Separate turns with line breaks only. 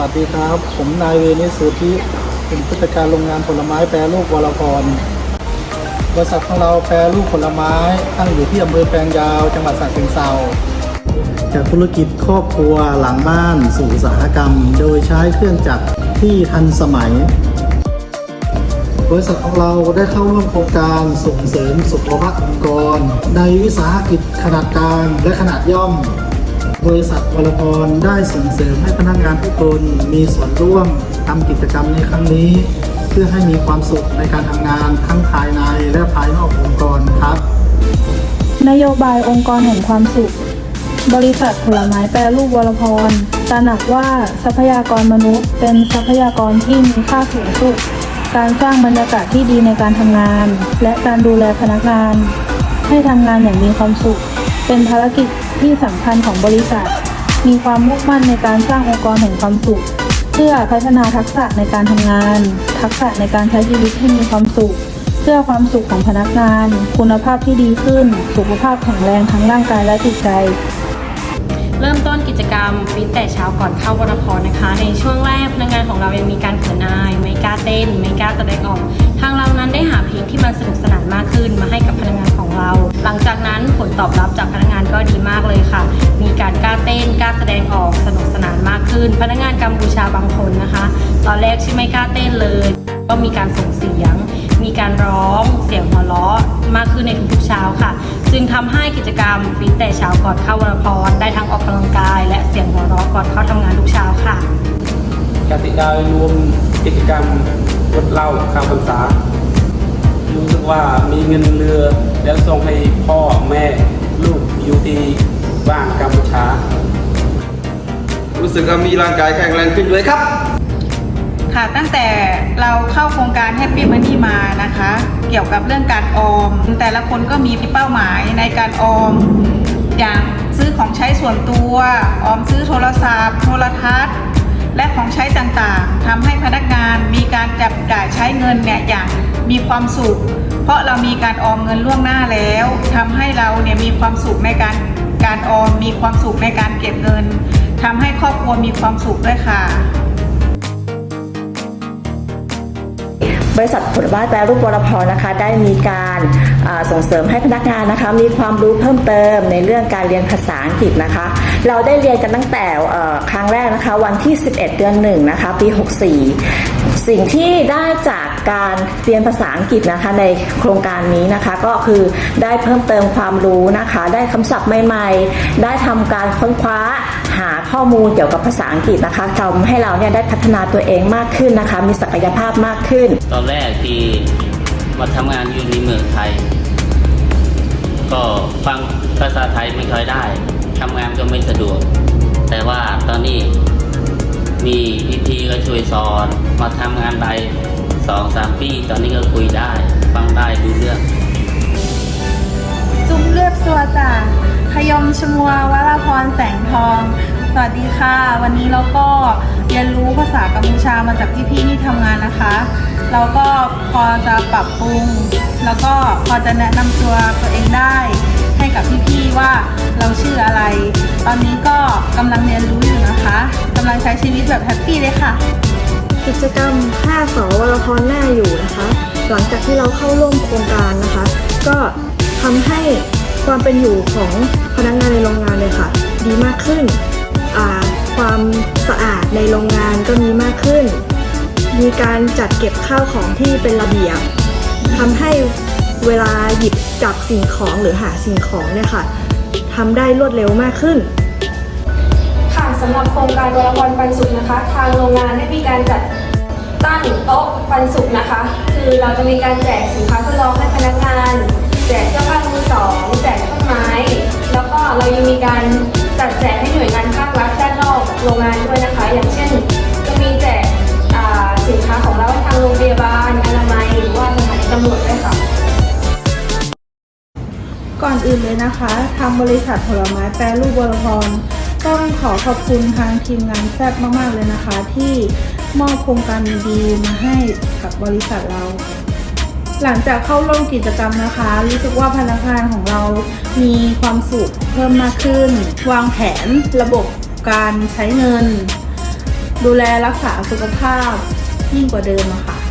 วัสดีครับ ผมนายเวนิสสุธิเป็นผู้จัดการโรงงานผลไม้แปรรูปวรพรบริษัทของเราแปรรูปผลไม้ตั้งอยู่ที่อำเภอแปลงยาว จังหวัดสระเชิงเทราจากธุรกิจครอบครัวหลังบ้านสู่อุตสาหกรรม โดยใช้เครื่องจักรที่ทันสมัย บริษัทของเราได้เข้าร่วมโครงการส่งเสริมสุขภาพองค์กร ในวิสาหกิจขนาดกลางและขนาดย่อม บริษัทวรพรได้ส่งเสริมให้พนักงานทุกคนมีส่วนร่วมทำกิจกรรมในครั้งนี้ เพื่อให้มีความสุขในการทำงานทั้งภายในและภายนอกองค์กรครับ
นโยบายองค์กรแห่งความสุข บริษัทผลไม้แปรรูปวรพรตระหนักว่าทรัพยากรมนุษย์ เป็นทรัพยากรที่มีค่าสูงสุดการสร้างบรรยากาศที่ดีในการทำงาน และการดูแลพนักงาน ให้ทำงานอย่างมีความสุข เป็นภารกิจที่สำคัญของบริษัท มีความมุ่งมั่นในการสร้างองค์กรแห่งความสุข เพื่อพัฒนาทักษะในการทำงาน ทักษะในการใช้ชีวิตให้มีความสุข เพื่อความสุขของพนักงาน คุณภาพที่ดีขึ้น สุขภาพแข็งแรงทั้งร่างกายและจิตใจ
เริ่มต้นกิจกรรมฟิตแต่เช้าก่อนเข้าวรพรนะคะ ในช่วงแรกพนักงานของเรายังมีการเขินอาย ไม่กล้าเต้น ไม่กล้าแสดงออก ทางเรานั้นได้หาเพลงที่มันสนุกสนานมากขึ้นมาให้กับพนักงาน เรา หลังจากนั้นผลตอบรับจากพนักงานก็ดีมากเลยค่ะ มีการกล้าเต้นกล้าแสดงออกสนุกสนานมากขึ้น พนักงานกัมพูชาบางคนนะคะ ตอนแรกที่ไม่กล้าเต้นเลย ก็มีการส่งเสียง มีการร้องเสียงหัวเราะมากขึ้นในทุกๆเช้าค่ะ จึงทำให้กิจกรรมฟิตแต่เช้าก่อนเข้าวรพรได้ทั้งออกกำลังกาย และเสียงหัวเราะก่อนเข้าทำงานทุกเช้าค่ะ
กติการวมกิจกรรมงดเล้าข้าวพรรษา ว่ามีเงินเรือแล้วส่งให้พ่อแม่ลูกอยู่ที่บ้านกัมพูชา
รู้สึกว่ามีร่างกายแข็งแรงขึ้นเลยครับ
ค่ะตั้งแต่เราเข้าโครงการ Happy Money มานะคะ เกี่ยวกับเรื่องการออม แต่ละคนก็มีเป้าหมายในการออม อย่างซื้อของใช้ส่วนตัว ออมซื้อโทรศัพท์ โทรทัศน์ และของใช้ต่างๆทำให้พนักงานมีการจับจ่ายใช้เงินเนี่ยอย่างมีความสุข เพราะเรามีการออมเงินล่วงหน้าแล้วทำให้เราเนี่ยมีความสุขในการการออมมีความสุขในการเก็บเงินทำให้ครอบครัวมีความสุขด้วยค่ะ
บริษัทผลไม้แปรรูปวรพนะคะได้มีการส่งเสริมให้พนักงานนะคะมีความรู้เพิ่มเติมในเรื่องการเรียนภาษาอังกฤษนะคะ เราได้เรียนกันตั้งแต่ครั้งแรกนะคะวันที่ 11 เดือน1นะคะปี 64 สิ่งที่ได้จากการเรียนภาษาอังกฤษนะคะในโครงการนี้นะคะก็คือได้เพิ่มเติมความรู้นะคะ ได้คำศัพท์ใหม่ ๆ ได้ทำการค้นคว้าหาข้อมูลเกี่ยวกับภาษาอังกฤษนะคะทำให้เราเนี่ยได้พัฒนาตัวเองมากขึ้นนะคะ มีศักยภาพมากขึ้น
ตอนแรกที่มาทำงานอยู่ในเมืองไทย ก็ฟังภาษาไทยไม่ค่อยได้ทำงานก็ไม่สะดวก แต่ว่าตอนนี้มีพี่ๆก็ช่วยสอน มาทำงานได้สองสามปี ตอนนี้ก็คุยได้ ฟังได้ดูเรื่อง
จุ๊บเลือบสัวจ่าขยมชมัววรพรแสงทอง สวัสดีค่ะ วันนี้เราก็ เรียนรู้ภาษากัมพูชามาจากพี่ๆที่ทำงานนะคะ เราก็พอจะปรับปรุง แล้วก็พอจะแนะนำตัวตัวเองได้ให้กับพี่ๆว่าเราชื่ออะไร ตอนนี้ก็กำลังเรียนรู้อยู่นะคะกำลังใช้ชีวิตแบบแฮปปี้เลยค่ะ
กิจกรรม5สวรพรหน้าอยู่นะคะ หลังจากที่เราเข้าร่วมโครงการนะคะ ก็ทำให้ความเป็นอยู่ของพนักงานในโรงงานเลยค่ะ ดีมากขึ้นอ่า ความสะอาดในโรงงานก็มีมากขึ้น มีการจัดเก็บข้าวของที่เป็นระเบียบทำให้เวลาหยิบจับสิ่งของหรือหาสิ่งของเนี่ยค่ะทำได้รวดเร็วมากขึ้น
ค่ะสำหรับโครงการวรพรปันสุขนะคะ ทางโรงงานได้มีการจัดตั้งโต๊ะปันสุขนะคะ คือเราจะมีการแจกสินค้า นะคะทางบริ
ษัทผลไม้แปรรูปวรพรต้องขอขอบคุณทางทีมงานแซ่บมากๆเลยนะคะ ที่มอบโครงการดีๆมาให้กับบริษัทเรา หลังจากเข้าร่วมกิจกรรมนะคะ รู้สึกว่าพนักงานของเรามีความสุขเพิ่มมากขึ้น วางแผนระบบการใช้เงิน ดูแลรักษาสุขภาพยิ่งกว่าเดิมะค่ะ